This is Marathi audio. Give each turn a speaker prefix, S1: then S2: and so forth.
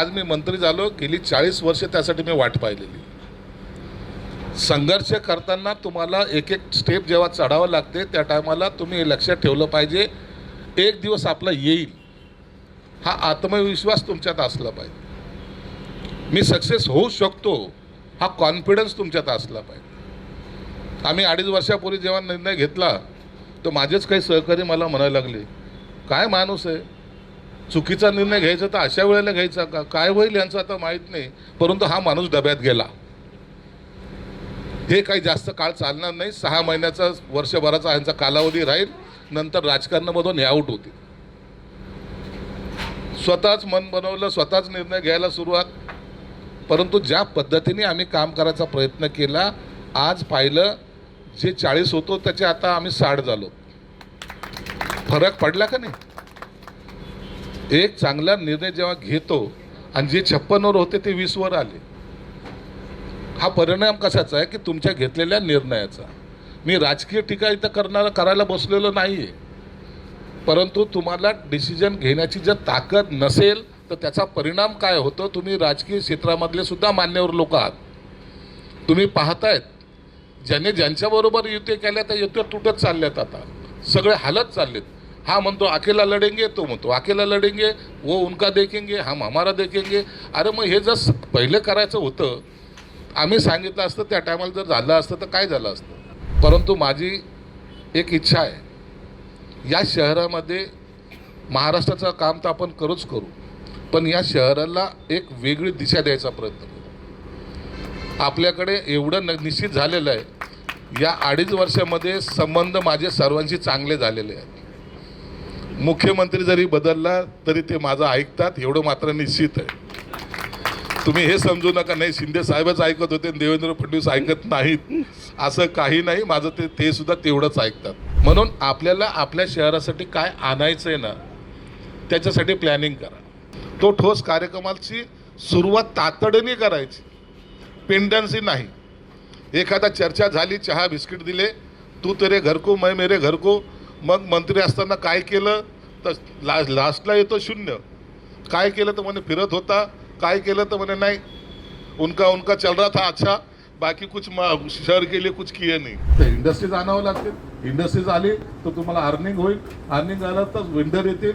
S1: आज मी मंत्री झालो गेली चाळीस वर्ष त्यासाठी मी वाट पाहिलेली. संघर्ष करताना तुम्हाला एक एक स्टेप जेव्हा चढावं लागते त्या टायमाला तुम्ही हे लक्षात ठेवलं पाहिजे. एक दिवस आपला येईल. हा आत्मविश्वास तुमच्यात असला पाहिजे. मी सक्सेस होऊ शकतो हा कॉन्फिडन्स तुमच्यात असला पाहिजे. आम्ही अडीच वर्षापूर्वी जेव्हा निर्णय घेतला तर माझेच काही सहकारी मला म्हणायला लागले काय माणूस आहे? चुकीचा निर्णय घ्यायचा तर अशा वेळेला घ्यायचा का? काय होईल यांचं आता माहीत नाही. परंतु हा माणूस डब्यात गेला. हे काही जास्त काळ चालणार नाही. सहा महिन्याचा वर्षभराचा यांचा कालावधी राहील. नंतर राजकारणामधून हे आऊट होतील. स्वतःच मन बनवलं स्वतःच निर्णय घ्यायला सुरुवात. परंतु ज्या पद्धतीने आम्ही काम करायचा प्रयत्न केला आज पाहिलं जे चाळीस होतो त्याचे आता आम्ही साठ झालो. फरक पडला का नाही? एक चांगला निर्णय जेव्हा घेतो आणि जे छप्पनवर होते ते वीसवर आले हा परिणाम कशाचा आहे? की तुमच्या घेतलेल्या निर्णयाचा. मी राजकीय टीका इथं करणारा करायला बसलेलो नाही आहे परंतु तुम्हाला डिसिजन घेण्याची जर ताकद नसेल तर त्याचा परिणाम काय होतो? तुम्ही राजकीय क्षेत्रामधले सुद्धा मान्यवर लोक आहात. तुम्ही पाहतायत ज्याने ज्यांच्याबरोबर युती केल्या त्या युत्या तुटत चालल्यात आता. सगळे हालत चाललेत. हा म्हणतो अकेला लढेंगे तो म्हणतो अकेला लढेंगे वो उनका देखेंगे हम हमारा देखेंगे. अरे मग हे जर पहिलं पहिले करायचं होतं आम्ही सांगितलं असतं त्या टायमाला जर झालं असतं तर काय झालं असतं? परंतु माझी एक इच्छा आहे या शहरामध्ये महाराष्ट्राचं काम तर आपण करूच करू पण या शहराला एक वेगळी दिशा द्यायचा प्रयत्न करू. आपल्याकडे एवढं न निश्चित झालेलं आहे या अडीच वर्षामध्ये संबंध माझे सर्वांशी चांगले झालेले आहेत. मुख्यमंत्री जरी बदलला तरी ते माझं ऐकतात एवढं मात्र निश्चित आहे. तुम्ही हे समजू नका नाही शिंदे साहेबच ऐकत होते आणि देवेंद्र फडणवीस ऐकत नाहीत. असं काही नाही माझं ते ते सुद्धा तेवढंच ऐकतात. म्हणून आपल्याला आपल्या शहरासाठी काय आणायचं आहे ना त्याच्यासाठी प्लॅनिंग करा. तो ठोस कार्यक्रमाची सुरुवात तातडीने करायची. पेंडन्सी नाही. एखादा चर्चा झाली चहा बिस्किट दिले तू तेरे घर को मैं मेरे घर को मग मंत्री असताना काय केलं? तर ला लास्टला येतो शून्य. काय केलं तर म्हणे फिरत होता काय केलं तर म्हणे नाही. उनका उनका चल रहा था अच्छा बाकी कुछ म- शहर के लिए कुछ किए नाही. तर इंडस्ट्रीज आणावं लागतील. इंडस्ट्रीज आली तर तुम्हाला अर्निंग होईल. अर्निंग आलं तर विंडर येतील.